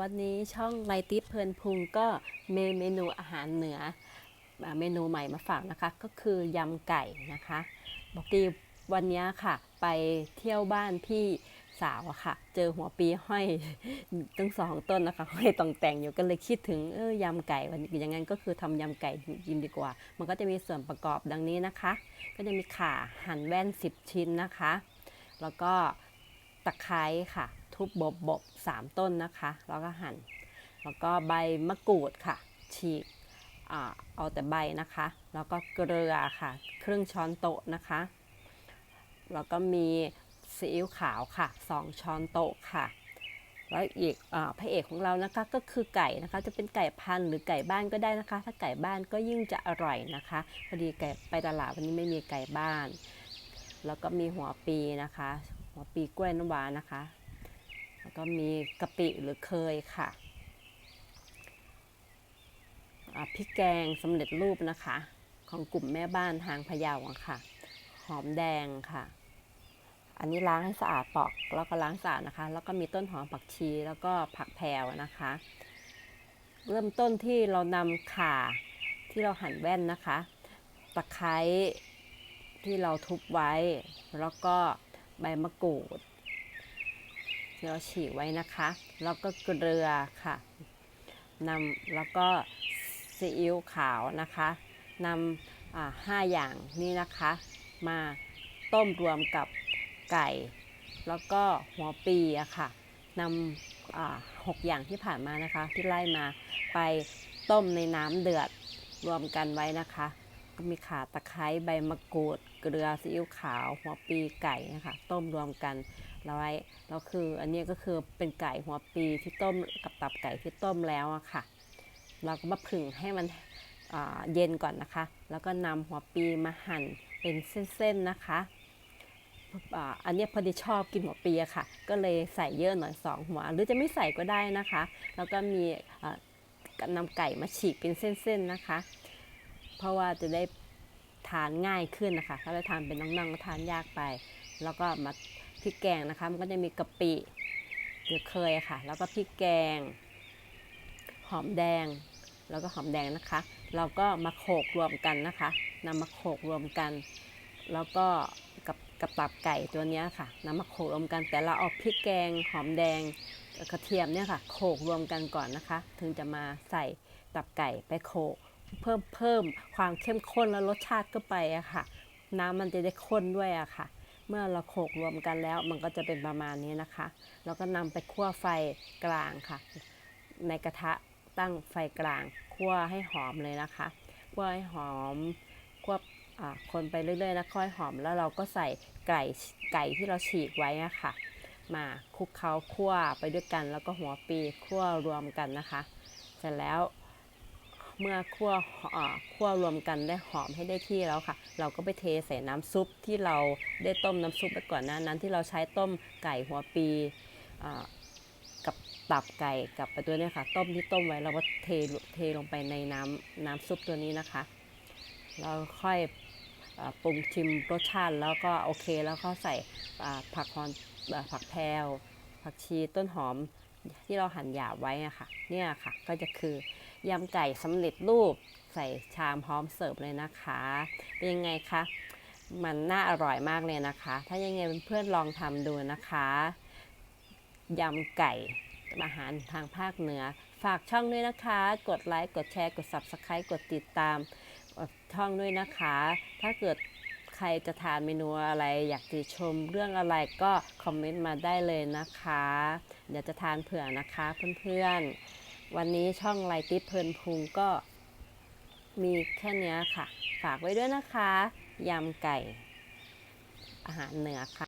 วันนี้ช่องไลติปเพลินพุงก็เมเมนูอาหารเหนือ เมนูใหม่มาฝากนะคะ ก็คือยำไก่นะคะบอกดีวันนี้ค่ะ ไปเที่ยวบ้านพี่สาวอะค่ะ เจอหัวปีห้อยตั้งสองต้นนะคะห้อยตองแต่งอยู่ก็เลยคิดถึงเออยำไก่วันนี้อย่างนั้นก็คือทำยำไก่กินดีกว่า มันก็จะมีส่วนประกอบดังนี้นะคะ ก็จะมีข่าหั่นแว่น 10 ชิ้นนะคะ แล้วก็ตะไคร้ค่ะ ทุบบบบสามต้นนะคะ แล้วก็หั่น แล้วก็ใบมะกรูดค่ะ ฉีกเอาแต่ใบนะคะ แล้วก็เกลือค่ะ ครึ่งช้อนโต๊ะนะคะ แล้วก็มีซีอิ๊วขาวค่ะ 2 ช้อนโต๊ะค่ะ แล้วอีกอพระเอกของเรานะคะก็คือไก่นะคะ จะเป็นไก่พันธุ์หรือไก่บ้านก็ได้นะคะ ถ้าไก่บ้านก็ยิ่งจะอร่อยนะคะ พอดีไก่ไปตลาดวันนี้ไม่มีไก่บ้าน แล้วก็มีหัวปีนะคะ หัวปีกล้วยน้ำว้านะคะ แล้วก็มีกะปิหรือเคยค่ะพริกแกงสำเร็จรูปนะคะ ของกลุ่มแม่บ้านทางพะเยาอะค่ะ หอมแดงค่ะ อันนี้ล้างให้สะอาดปอกแล้วก็ล้างสะอาดนะคะ แล้วก็มีต้นหอมผักชีแล้วก็ผักแพรวนะคะ เริ่มต้นที่เรานำข่าที่เราหั่นแว่นนะคะ ตะไคร้ที่เราทุบไว้ แล้วก็ใบมะกรูด ที่เราฉีกไว้นะคะ แล้วก็เกลือค่ะนำแล้วก็ซีอิ๊วขาวนะคะนำอ่าห้าอย่างนี้นะคะ มาต้มรวมกับไก่ แล้วก็หัวปีอะค่ะนำอ่าหกอย่างที่ผ่านมานะคะ ที่ไล่มาไปต้มในน้ำเดือดรวมกันไว้นะคะ ก็มีข่าตะไคร้ใบมะกรูด เกลือซีอิ๊วขาวหัวปีไก่นะคะต้มรวมกันแล้วไว้แล้วคืออันนี้ก็คือเป็นไก่หัวปีที่ต้มกับตับไก่ที่ต้มแล้วอะค่ะ เราก็มาผึ่งให้มันเย็นก่อนนะคะ แล้วก็นำหัวปีมาหั่นเป็นเส้นๆนะคะอันนี้พอดีชอบกินหัวปีอะค่ะ ก็เลยใส่เยอะหน่อยสองหัว หรือจะไม่ใส่ก็ได้นะคะ แล้วก็มีอ่านำไก่มาฉีกเป็นเส้นๆนะคะ เพราะว่าจะได้ ทานง่ายขึ้นนะคะ ถ้าเราทานเป็นน่องๆก็ทานยากไป แล้วก็มาพริกแกงนะคะ มันก็จะมีกะปิหรือเคยค่ะ แล้วก็พริกแกง หอมแดง แล้วก็หอมแดงนะคะ เราก็มาโขลกรวมกันนะคะนำมาโขลกรวมกัน แล้วก็กับกับตับไก่ตัวนี้ค่ะนำมาโขลกรวมกันแต่เราเอาพริกแกงหอมแดงกระเทียมเนี่ยค่ะโขลกรวมกันก่อนนะคะ ถึงจะมาใส่ตับไก่ไปโขลก เพิ่มเพิ่มความเข้มข้นและรสชาติก็ไปอะค่ะ น้ำมันจะได้ข้นด้วยอะค่ะ เมื่อเราโขลกรวมกันแล้วมันก็จะเป็นประมาณนี้นะคะ แล้วก็นำไปคั่วไฟกลางค่ะ ในกระทะตั้งไฟกลางคั่วให้หอมเลยนะคะคั่วให้หอมคั่วคนไปเรื่อยๆนะค่อยหอมแล้วเราก็ใส่ไก่ไก่ที่เราฉีกไว้อะค่ะมาคลุกเคล้าคั่วไปด้วยกันแล้วก็หัวปีคั่วรวมกันนะคะ เสร็จแล้ว เมื่อคั่วคั่วรวมกันได้หอมให้ได้ที่แล้วค่ะ เราก็ไปเทใส่น้ำซุปที่เราได้ต้มน้ำซุปไปก่อนหน้านั้นที่เราใช้ต้มไก่หัวปีกับตับไก่กับไปตัวนี้ค่ะ ต้มที่ต้มไว้เราก็เทเทลงไปในน้ำน้ำซุปตัวนี้นะคะ เราค่อยอปรุงชิมรสชาติแล้วก็โอเคแล้วก็ใส่ผักฮอนผักแพรวผักชีต้นหอมที่เราหั่นหยาบไว้อะคะเนี่ยค่ะก็จะคือ ยำไก่สำเร็จรูปใส่ชามพร้อมเสิร์ฟเลยนะคะ เป็นยังไงคะ มันน่าอร่อยมากเลยนะคะ ถ้ายังไงเพื่อนๆลองทำดูนะคะยำไก่อาหารทางภาคเหนือ ฝากช่องด้วยนะคะ กดไลค์ กดแชร์ กด subscribe กดติดตามช่องด้วยนะคะ ถ้าเกิดใครจะทานเมนูอะไร อยากติชมเรื่องอะไรก็คอมเมนต์มาได้เลยนะคะ เดี๋ยวจะทานเผื่อนะคะเพื่อนๆ วันนี้ช่องไลติเพลินพุงก็มีแค่นี้ค่ะ ฝากไว้ด้วยนะคะ ยำไก่ อาหารเหนือค่ะ